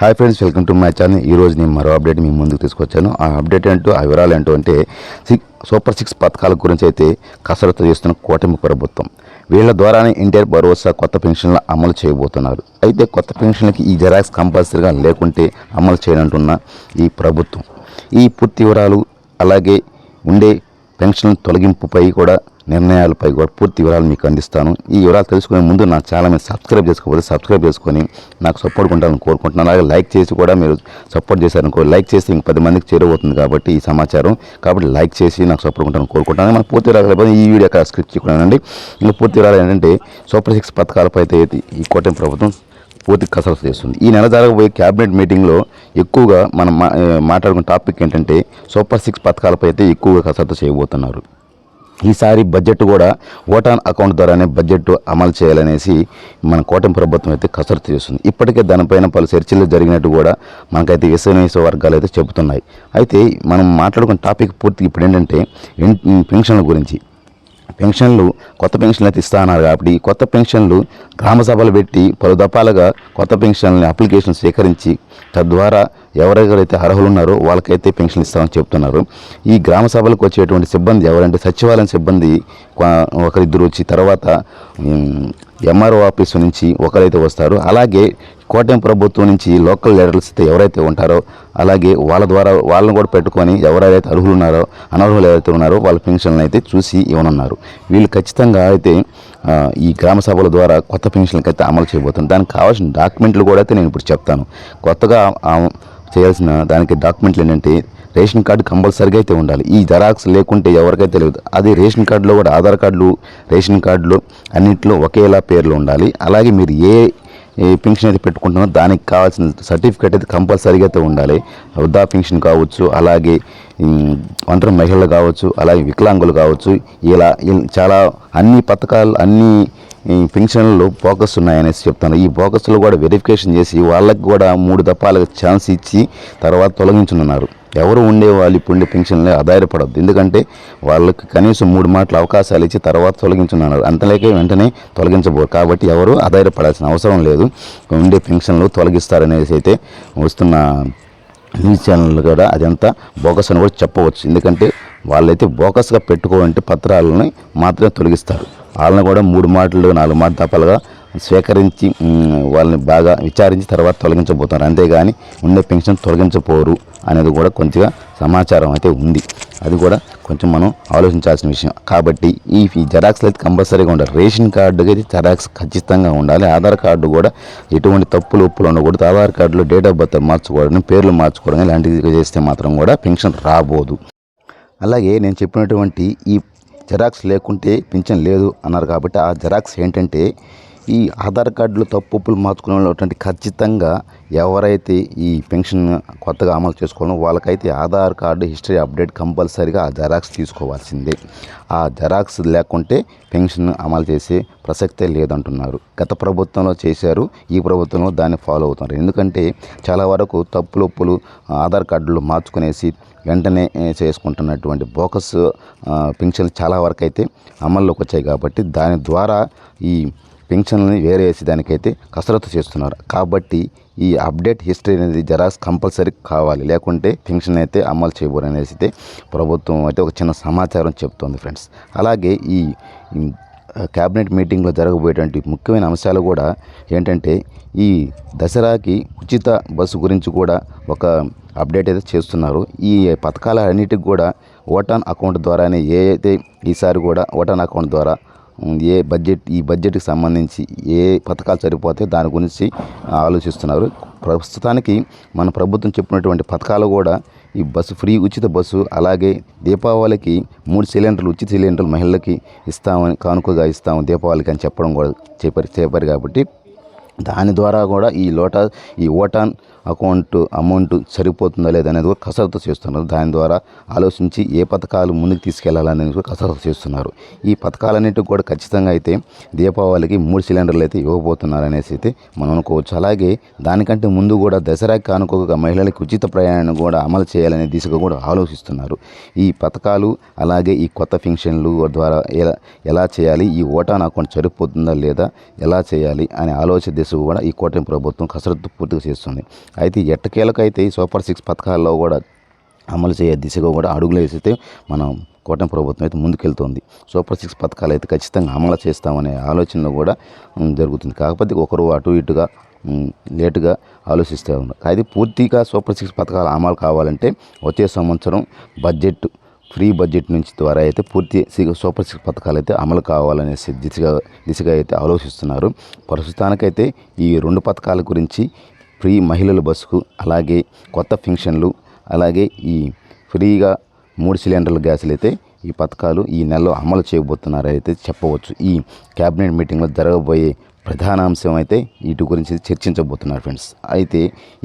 Hi friends welcome to my channel ఈ రోజు నేను మరో అప్డేట్ మీ ముందుకు తీసుకొచ్చాను. ఆ అప్డేట్ ఏంటో ఆ వివరాలు ఏంటో అంటే సిక్స్ సూపర్ సిక్స్ పథకాల గురించి అయితే కసరత్తు చేస్తున్న కూటమి ప్రభుత్వం. వీళ్ళ ద్వారానే ఇంటర్ భరోసా కొత్త పెన్షన్లు అమలు చేయబోతున్నారు. అయితే కొత్త పెన్షన్లకి ఈ జెరాక్స్ కంపల్సరీగా లేకుంటే అమలు చేయనంటున్న ఈ ప్రభుత్వం. ఈ పూర్తి వివరాలు అలాగే ఉండే పెన్షన్ తొలగింపుపై కూడా నిర్ణయాలపై కూడా పూర్తి వివరాలు మీకు అందిస్తాను. ఈ వివరాలు తెలుసుకునే ముందు నా ఛానల్ని సబ్స్క్రైబ్ చేసుకోకపోతే సబ్స్క్రైబ్ చేసుకొని నాకు సపోర్ట్ ఉంటాను కోరుకుంటున్నాను. అలాగే లైక్ చేసి కూడా మీరు సపోర్ట్ చేశారనుకో లైక్ చేసి ఇంక పది మందికి చేరవుతుంది కాబట్టి ఈ సమాచారం. కాబట్టి లైక్ చేసి నాకు సపోర్ట్ ఉంటాను కోరుకుంటున్నాను. మన పూర్తి వివరాలు ఈ వీడియో అక్కడ స్క్రిప్ట్ చేయకూడదండి. ఇంకా పూర్తి వివరాలు ఏంటంటే సూపర్ సిక్స్ పథకాలపై అయితే ఈ కూటమి ప్రభుత్వం పూర్తి కసరత్తు చేస్తుంది. ఈ నెల జరగబోయే క్యాబినెట్ మీటింగ్లో ఎక్కువగా మనం మా- మాట్లాడుకున్న టాపిక్ ఏంటంటే సూపర్ సిక్స్ పథకాలపై అయితే ఎక్కువగా కసరత్తు చేయబోతున్నారు. ఈసారి బడ్జెట్ కూడా ఓటాన్ అకౌంట్ ద్వారానే బడ్జెట్ అమలు చేయాలనేసి మన కూటమి ప్రభుత్వం అయితే కసరత్తు చేస్తుంది. ఇప్పటికే దానిపైన పలు చర్చలు జరిగినట్టు కూడా మనకైతే విశ్వనీయ వర్గాలు అయితే చెబుతున్నాయి. అయితే మనం మాట్లాడుకున్న టాపిక్ పూర్తి ఇప్పుడు ఏంటంటే పెన్షన్ల గురించి. పెన్షన్లు కొత్త పెన్షన్లు అయితే ఇస్తా అన్నారు కాబట్టి కొత్త పెన్షన్లు గ్రామ సభలు పెట్టి పలు దఫాలుగా కొత్త పెన్షన్లని అప్లికేషన్ స్వీకరించి తద్వారా ఎవరెవరైతే అర్హులు ఉన్నారో వాళ్ళకైతే పెన్షన్ ఇస్తామని చెప్తున్నారు. ఈ గ్రామ సభలకు వచ్చేటువంటి సిబ్బంది ఎవరంటే సచివాలయం సిబ్బంది ఒకరిద్దరు వచ్చి తర్వాత ఎంఆర్ఓ ఆఫీస్ నుంచి ఒకరైతే వస్తారు. అలాగే కోటం ప్రభుత్వం నుంచి లోకల్ లీడర్స్ అయితే ఎవరైతే ఉంటారో అలాగే వాళ్ళ ద్వారా వాళ్ళని కూడా పెట్టుకొని ఎవరైతే అర్హులు ఉన్నారో అనర్హులు ఎవరైతే ఉన్నారో వాళ్ళ పెన్షన్లు అయితే చూసి ఇవ్వనున్నారు. వీళ్ళు ఖచ్చితంగా అయితే ఈ గ్రామ సభల ద్వారా కొత్త పెన్షన్లకి అయితే అమలు చేయబోతున్నారు. దానికి కావాల్సిన డాక్యుమెంట్లు కూడా అయితే నేను ఇప్పుడు చెప్తాను. కొత్తగా చేయాల్సిన దానికి డాక్యుమెంట్లు ఏంటంటే రేషన్ కార్డు కంపల్సరీగా అయితే ఉండాలి. ఈ జెరాక్స్ లేకుంటే ఎవరికైతే తెలియదు అది రేషన్ కార్డులో కూడా ఆధార్ కార్డులు రేషన్ కార్డులు అన్నింటిలో ఒకేలా పేర్లు ఉండాలి. అలాగే మీరు ఏ ఈ పెన్షన్ అయితే పెట్టుకుంటున్నారో దానికి కావాల్సిన సర్టిఫికేట్ అయితే కంపల్సరీగా అయితే ఉండాలి. వృద్ధా పెన్షన్ కావచ్చు అలాగే ఉమ్, ఒంటరి మహిళలు కావచ్చు అలాగే వికలాంగులు కావచ్చు. ఇలా చాలా అన్ని పథకాలు అన్ని ఈ పెన్షన్లు ఫోకస్ ఉన్నాయనేసి చెప్తాను. ఈ ఫోకస్లో కూడా వెరిఫికేషన్ చేసి వాళ్ళకి కూడా మూడు దఫాలకు ఛాన్స్ ఇచ్చి తర్వాత తొలగించనున్నారు. ఎవరు ఉండే వాళ్ళు ఇప్పుడు ఉండే పెన్షన్లే ఆధారపడద్దు. ఎందుకంటే వాళ్ళకి కనీసం మూడు మాటలు అవకాశాలు ఇచ్చి తర్వాత తొలగించున్నారు అంతలేకే వెంటనే తొలగించబోరు. కాబట్టి ఎవరు ఆధారపడాల్సిన అవసరం లేదు. ఉండే పెన్షన్లు తొలగిస్తారనేసి అయితే వస్తున్న న్యూస్ ఛానల్ కూడా అదంతా బోకస్ అని కూడా చెప్పవచ్చు. ఎందుకంటే వాళ్ళైతే బోకస్గా పెట్టుకోవాలంటే పత్రాలని మాత్రమే తొలగిస్తారు. వాళ్ళని కూడా మూడు మాటలు నాలుగు మాట తప్పలుగా స్వీకరించి వాళ్ళని బాగా విచారించి తర్వాత తొలగించబోతారు అంతేగాని ఉండే పెన్షన్ తొలగించపోరు అనేది కూడా కొంచెంగా సమాచారం అయితే ఉంది. అది కూడా కొంచెం మనం ఆలోచించాల్సిన విషయం. కాబట్టి ఈ జెరాక్స్లు అయితే కంపల్సరీగా ఉండాలి. రేషన్ కార్డుకి అయితే జెరాక్స్ ఖచ్చితంగా ఉండాలి. ఆధార్ కార్డు కూడా ఎటువంటి తప్పులు ఒప్పులు ఉండకూడదు. ఆధార్ కార్డులో డేట్ ఆఫ్ బర్త్ మార్చుకోవడం పేర్లు మార్చుకోవడం ఇలాంటివి చేస్తే మాత్రం కూడా పెన్షన్ రాబోదు. అలాగే నేను చెప్పినటువంటి ఈ జెరాక్స్ లేకుంటే పింఛన్ లేదు అన్నారు కాబట్టి ఆ జెరాక్స్ ఏంటంటే ఈ ఆధార్ కార్డులు తప్పులు మార్చుకునే వాళ్ళు ఖచ్చితంగా ఎవరైతే ఈ పెన్షన్ కొత్తగా అమలు చేసుకోవాలో వాళ్ళకైతే ఆధార్ కార్డు హిస్టరీ అప్డేట్ కంపల్సరీగా ఆ జెరాక్స్ తీసుకోవాల్సిందే. ఆ జెరాక్స్ లేకుంటే పెన్షన్ అమలు చేసే ప్రసక్తే లేదంటున్నారు. గత ప్రభుత్వంలో చేశారు ఈ ప్రభుత్వంలో దాన్ని ఫాలో అవుతున్నారు. ఎందుకంటే చాలా వరకు తప్పులొప్పులు ఆధార్ కార్డులు మార్చుకునేసి వెంటనే చేసుకుంటున్నటువంటి బోకస్ పెన్షన్లు చాలా వరకు అయితే అమల్లోకి వచ్చాయి కాబట్టి దాని ద్వారా ఈ పింఛన్లని వేరేసేదానికైతే దానికైతే కసరత్తు చేస్తున్నారు. కాబట్టి ఈ అప్డేట్ హిస్టరీ అనేది జెరాక్స్ కంపల్సరీ కావాలి. లేకుంటే పెన్షన్ అయితే అమలు చేయబోరు అనేసి అయితే ప్రభుత్వం అయితే ఒక చిన్న సమాచారం చెప్తోంది ఫ్రెండ్స్. అలాగే ఈ క్యాబినెట్ మీటింగ్లో జరగబోయేటువంటి ముఖ్యమైన అంశాలు కూడా ఏంటంటే ఈ దసరాకి ఉచిత బస్సు గురించి కూడా ఒక అప్డేట్ అయితే చేస్తున్నారు. ఈ పథకాల అన్నిటికి కూడా ఓటాన్ అకౌంట్ ద్వారానే ఏ అయితే ఈసారి కూడా ఓటాన్ అకౌంట్ ద్వారా ఏ బడ్జెట్ ఈ బడ్జెట్కి సంబంధించి ఏ పథకాలు సరిపోతే దాని గురించి ఆలోచిస్తున్నారు. ప్రస్తుతానికి మన ప్రభుత్వం చెప్పినటువంటి పథకాలు కూడా ఈ బస్సు ఫ్రీ ఉచిత బస్సు అలాగే దీపావళికి మూడు సిలిండర్లు ఉచిత సిలిండర్లు మహిళలకి ఇస్తామని కానుకగా ఇస్తాము దీపావళికి అని చెప్పడం కూడా చెప్పారు చెప్పారు కాబట్టి దాని ద్వారా కూడా ఈ లోటా ఈ ఓటాన్ అకౌంట్ అమౌంట్ సరిపోతుందా లేదా అనేది కూడా కసరత్తు చేస్తున్నారు. దాని ద్వారా ఆలోచించి ఏ పథకాలు ముందుకు తీసుకెళ్ళాలనేది కూడా కసరత్తు చేస్తున్నారు. ఈ పథకాలన్నిటికి కూడా ఖచ్చితంగా అయితే దీపావళికి మూడు సిలిండర్లు అయితే ఇవ్వబోతున్నారు అనేసి అయితే మనం అనుకోవచ్చు. అలాగే దానికంటే ముందు కూడా దసరా కానుకోగా మహిళలకు ఉచిత ప్రయాణం కూడా అమలు చేయాలనే దిశగా కూడా ఆలోచిస్తున్నారు. ఈ పథకాలు అలాగే ఈ కొత్త ఫంక్షన్లు ద్వారా ఎలా ఎలా చేయాలి ఈ ఓటాన్ అకౌంట్ సరిపోతుందా లేదా ఎలా చేయాలి అనే ఆలోచన దిశ కూడా ఈ కూటమి ప్రభుత్వం కసరత్తు పూర్తిగా చేస్తుంది. అయితే ఎట్టకేలకైతే ఈ సూపర్ సిక్స్ పథకాల్లో కూడా అమలు చేయ దిశగా కూడా అడుగులు వేసితే మనం కూటమి ప్రభుత్వం అయితే ముందుకెళ్తుంది. సూపర్ సిక్స్ పథకాలు అయితే ఖచ్చితంగా అమలు చేస్తామనే ఆలోచన కూడా జరుగుతుంది. కాకపోతే ఒకరు అటు ఇటుగా లేటుగా ఆలోచిస్తూ ఉన్నారు. అయితే పూర్తిగా సూపర్ సిక్స్ పథకాలు అమలు కావాలంటే వచ్చే సంవత్సరం బడ్జెట్ ఫ్రీ బడ్జెట్ నుంచి ద్వారా అయితే పూర్తి సూపర్ సిక్స్ పథకాలు అయితే అమలు కావాలనే దిశగా దిశగా అయితే ఆలోచిస్తున్నారు. ప్రస్తుతానికైతే ఈ రెండు పథకాల గురించి ఫ్రీ మహిళల బస్సుకు అలాగే కొత్త ఫంక్షన్లు అలాగే ఈ ఫ్రీగా మూడు సిలిండర్ల గ్యాసులు అయితే ఈ పథకాలు ఈ నెలలో అమలు చేయబోతున్నారు అయితే చెప్పవచ్చు. ఈ క్యాబినెట్ మీటింగ్లో జరగబోయే ప్రధాన అంశం అయితే వీటి గురించి చర్చించబోతున్నారు ఫ్రెండ్స్. అయితే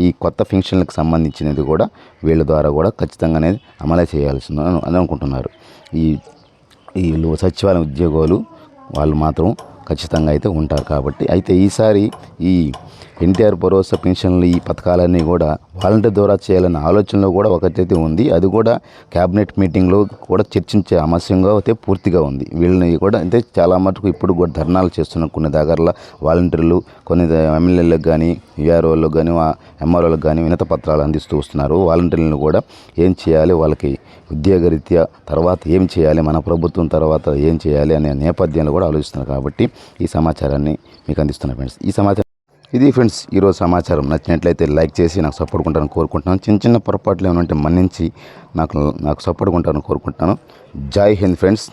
ఈ కొత్త ఫంక్షన్లకు సంబంధించినది కూడా వీళ్ళ ద్వారా కూడా ఖచ్చితంగానే అమలు చేయాల్సింది అని అనుకుంటున్నారు. ఈ వీళ్ళు సచివాలయం ఉద్యోగాలు వాళ్ళు మాత్రం ఖచ్చితంగా అయితే ఉంటారు కాబట్టి అయితే ఈసారి ఈ ఎన్టీఆర్ భరోసా పెన్షన్లు ఈ పథకాలన్నీ కూడా వాలంటీర్ ద్వారా చేయాలన్న ఆలోచనలో కూడా ఒకటైతే ఉంది. అది కూడా క్యాబినెట్ మీటింగ్లో కూడా చర్చించే అంశంగా అయితే పూర్తిగా ఉంది. వీళ్ళని కూడా అయితే చాలా మటుకు ఇప్పుడు కూడా ధర్నాలు చేస్తున్న కొన్ని దగ్గరలో వాలంటీర్లు కొన్ని ఎమ్మెల్యేలకు కానీ విఆర్ఓలకు కానీ ఎంఆర్ఓలకు కానీ వినత పత్రాలు అందిస్తూ వస్తున్నారు. వాలంటీర్లను కూడా ఏం చేయాలి? వాళ్ళకి ఉద్యోగరీత్యా తర్వాత ఏం చేయాలి? మన ప్రభుత్వం తర్వాత ఏం చేయాలి? అనే నేపథ్యంలో కూడా ఆలోచిస్తున్నారు కాబట్టి ఈ సమాచారాన్ని మీకు అందిస్తున్నారు ఫ్రెండ్స్. ఈ సమాచారం ఇది ఫ్రెండ్స్ ఈరోజు సమాచారం. నచ్చినట్లయితే లైక్ చేసి నాకు సపోర్ట్ ఉంటారని కోరుకుంటున్నాను. చిన్న చిన్న పొరపాట్లు ఏమైనా ఉంటే మన్నించి నాకు నాకు సపోర్ట్ ఉంటారని కోరుకుంటున్నాను. జై హింద్ ఫ్రెండ్స్.